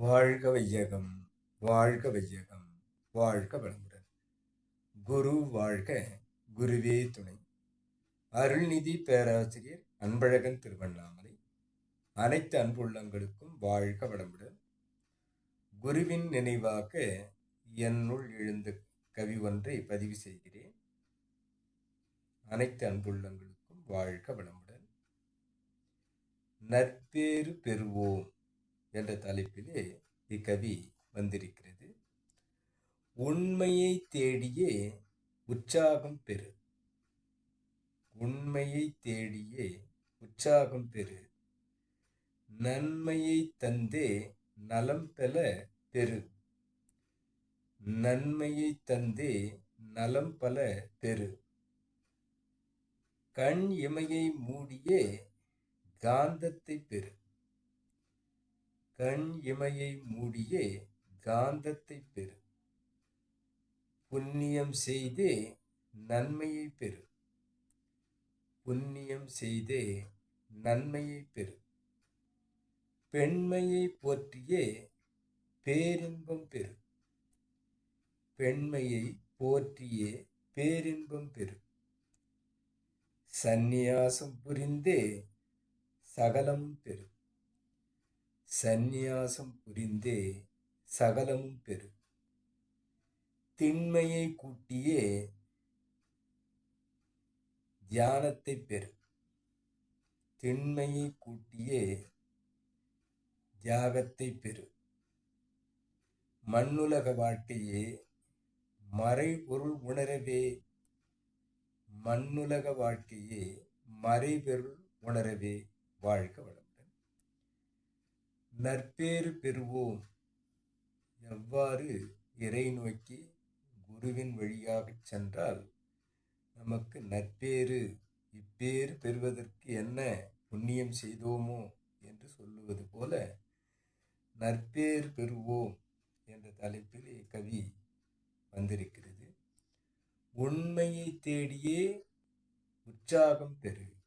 வாழ்க வையகம் வாழ்க வையகம் வாழ்க வளமுடன். குரு வாழ்க குருவே துணை. அருள்நிதி பேராசிரியர் அன்பழகன் திருவண்ணாமலை. அனைத்து அன்புள்ளங்களுக்கும் வாழ்க வளமுடன். குருவின் நினைவாக என்னுள் எழுந்த கவி ஒன்றை பதிவு செய்கிறேன். அனைத்து அன்புள்ளங்களுக்கும் வாழ்க வளமுடன். நற்பேறு பெறுவோம். என்ற தலைப்பிலே இக்கவி வந்திருக்கிறது. உண்மையை தேடியே உற்சாகம் பெறு. உண்மையை தேடியே உற்சாகம் பெறு. நன்மையை தந்தே நலம் பெற பெறு. நன்மையை தந்தே நலம் பல பெறு. கண் இமையை மூடியே காந்தத்தை பெறு. கண் இமையை மூடியே காந்தத்தை பெறு. புண்ணியம் செய்தே நன்மையை பெறு. புண்ணியம் செய்தே நன்மையை பெறு. பெண்மையை போற்றியே பேரின்பம் பெறு. பெண்மையை போற்றியே பேரின்பம் பெறு. சந்நியாசம் புரிந்தே சகலம் பெறும் சந்நியாசம் புரிந்தே சகலமும் பெரு திண்மையை கூட்டியே தியானத்தை பெரு திண்மையை கூட்டியே தியாகத்தை பெறு மண்ணுலக வாழ்க்கையே மறைபொருள் உணரவே. மண்ணுலக வாழ்க்கையே மறைபொருள் உணரவே வாழ்க வளம் நற்பேறு பெறுவோம். எவ்வாறு இறை நோக்கி குருவின் வழியாக சென்றால் நமக்கு நற்பேறு இப்பேறு பெறுவதற்கு என்ன புண்ணியம் செய்தோமோ என்று சொல்லுவது போல நற்பேர் பெறுவோம் என்ற தலைப்பில் கவி வந்திருக்கிறது. உண்மையை தேடியே உற்சாகம் பெறு.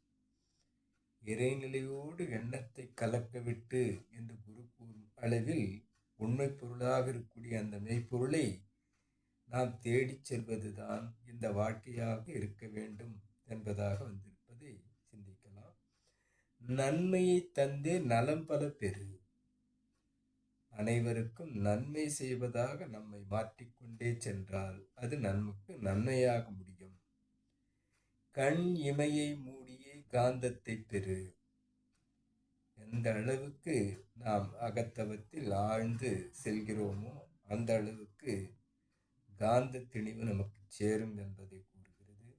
இறைநிலையோடு எண்ணத்தை கலக்கவிட்டு என்று குரு கூறும் அளவில் உண்மை பொருளாக இருக்கக்கூடிய அந்த மெய்ப்பொருளை நாம் தேடிச் செல்வதுதான் இந்த வாழ்க்கையாக இருக்க வேண்டும் என்பதாக வந்திருப்பதை சிந்திக்கலாம். நன்மையை தந்தே நலம் பல பெறு. அனைவருக்கும் நன்மை செய்வதாக நம்மை மாற்றிக்கொண்டே சென்றால் அது நமக்கு நன்மையாக முடியும். கண் இமையை மூடி காந்தத்தை பெறு. எந்த அளவுக்கு நாம் அகத்தவத்தில் ஆழ்ந்து செல்கிறோமோ அந்த அளவுக்கு காந்த திணிவு நமக்கு சேரும் என்பதை கூறுகிறது.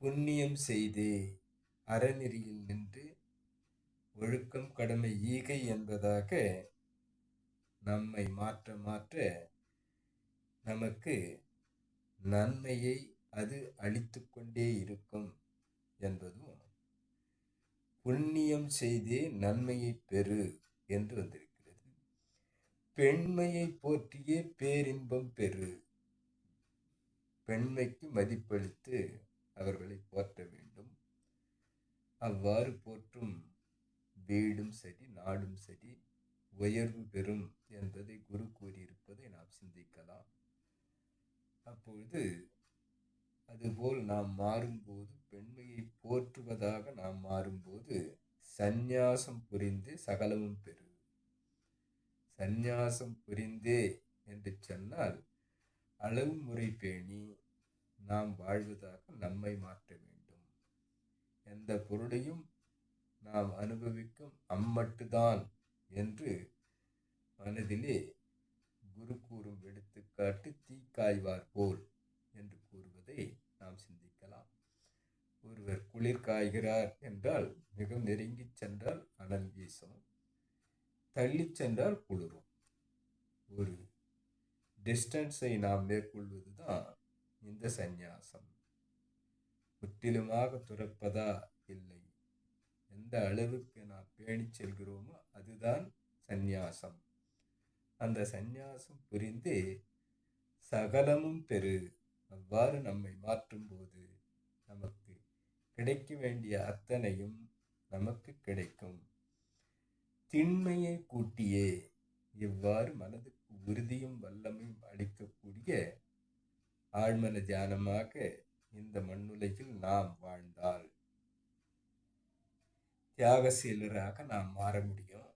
புண்ணியம் செய்தே அறநெறியில் நின்று ஒழுக்கம் கடமை ஈகை என்பதாக நம்மை மாற்ற மாற்ற நமக்கு நன்மையை அது அளித்து கொண்டே இருக்கும் என்பதும் புண்ணியம் செய்தே நன்மையை பெறு என்று வந்திருக்கிறது. பெண்மையை போற்றியே பேரின்பம் பெறு. பெண்மைக்கு மதிப்பளித்து அவர்களை போற்ற வேண்டும். அவ்வாறு போற்றும் வீடும் சரி நாடும் சரி உயர்வு பெறும் என்பதை குரு கூறியிருப்பதை நாம் சிந்திக்கலாம். அப்பொழுது அதுபோல் நாம் மாறும்போது பெண்மையை போற்றுவதாக நாம் மாறும்போது சந்நியாசம் புரிந்து சகலமும் பெறு. சந்நியாசம் புரிந்தே என்று சொன்னால் அளவு முறை பேணி நாம் வாழ்வதாக நம்மை மாற்ற வேண்டும். எந்த பொருளையும் நாம் அனுபவிக்கும் அம்மட்டுதான் என்று மனதிலே குரு கூறும் எடுத்துக்காட்டு தீக்காய்வார் போல் என்று கூறுவதை நாம் சிந்திக்கலாம். ஒருவர் குளிர் காய்கிறார் என்றால் மிக நெருங்கி சென்றால் அனல் வீசும். தள்ளி சென்றால் குளிரும். ஒரு டிஸ்டன்ஸை நாம் மேற்கொள்வது தான் இந்த சந்நியாசம். முற்றிலுமாக துறப்பதா? இல்லை. எந்த அளவுக்கு நாம் பேணி செல்கிறோமோ அதுதான் சந்நியாசம். அந்த சந்நியாசம் புரிந்து சகலமும் பெரு அவ்வாறு நம்மை மாற்றும்போது நமக்கு கிடைக்க வேண்டிய அத்தனையும் நமக்கு கிடைக்கும். திண்மையை கூட்டியே இவ்வாறு மனதுக்கு உறுதியும் வல்லமையும் அளிக்கக்கூடிய ஆழ்மன தியானமாக இந்த மண்ணுலகில் நாம் வாழ்ந்தால் தியாகசீலராக நாம் மாற முடியும்.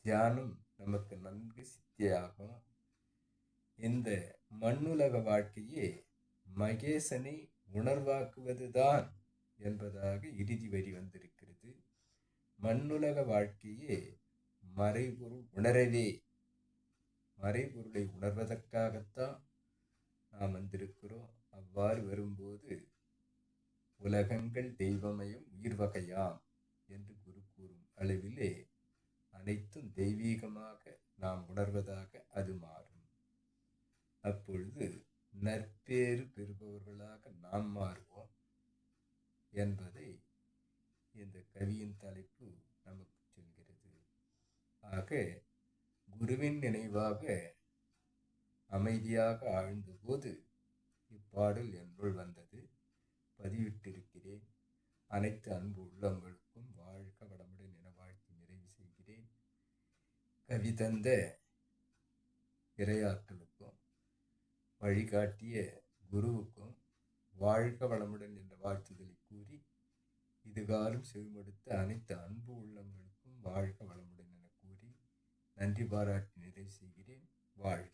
தியானம் நமக்கு நன்கு சித்தியாகும். இந்த மண்ணுலக வாழ்க்கையே மகேசனை உணர்வாக்குவதுதான் என்பதாக இறுதி வரி வந்திருக்கிறது. மண்ணுலக வாழ்க்கையே மறைபொருள் உணரவே. மறைபொருளை உணர்வதற்காகத்தான் நாம் வந்திருக்கிறோம். அவ்வாறு வரும்போது உலகங்கள் தெய்வமயம் உயிர் வகையாம் என்று குரு கூறும் அளவிலே அனைத்தும் தெய்வீகமாக நாம் உணர்வதாக அது மாறும். அப்பொழுது நற்பேறு பெறுபவர்களாக நாம் மாறுவோம் என்பதை இந்த கவியின் தலைப்பு நமக்கு சொல்கிறது. ஆக குருவின் நினைவாக அமைதியாக ஆழ்ந்தபோது இப்பாடல் என்னுள் வந்தது. பதிவிட்டிருக்கிறேன். அனைத்து அன்பு உள்ளங்களுக்கும் வாழ்க வளமுடன் என வாழ்த்து நிறைவு செய்கிறேன். கவி தந்த இரையாற்றலுக்கும் வழிகாட்டிய குருவுக்கும் வாழ்க வளமுடன் என்ற வாழ்த்துதலை கூறி இதுகாலும் செவிமடுத்த அனைத்து அன்பு உள்ளங்களுக்கும் வாழ்க வளமுடன் என கூறி நன்றி பாராட்டி நிறைவு செய்கிறேன். வாழ்க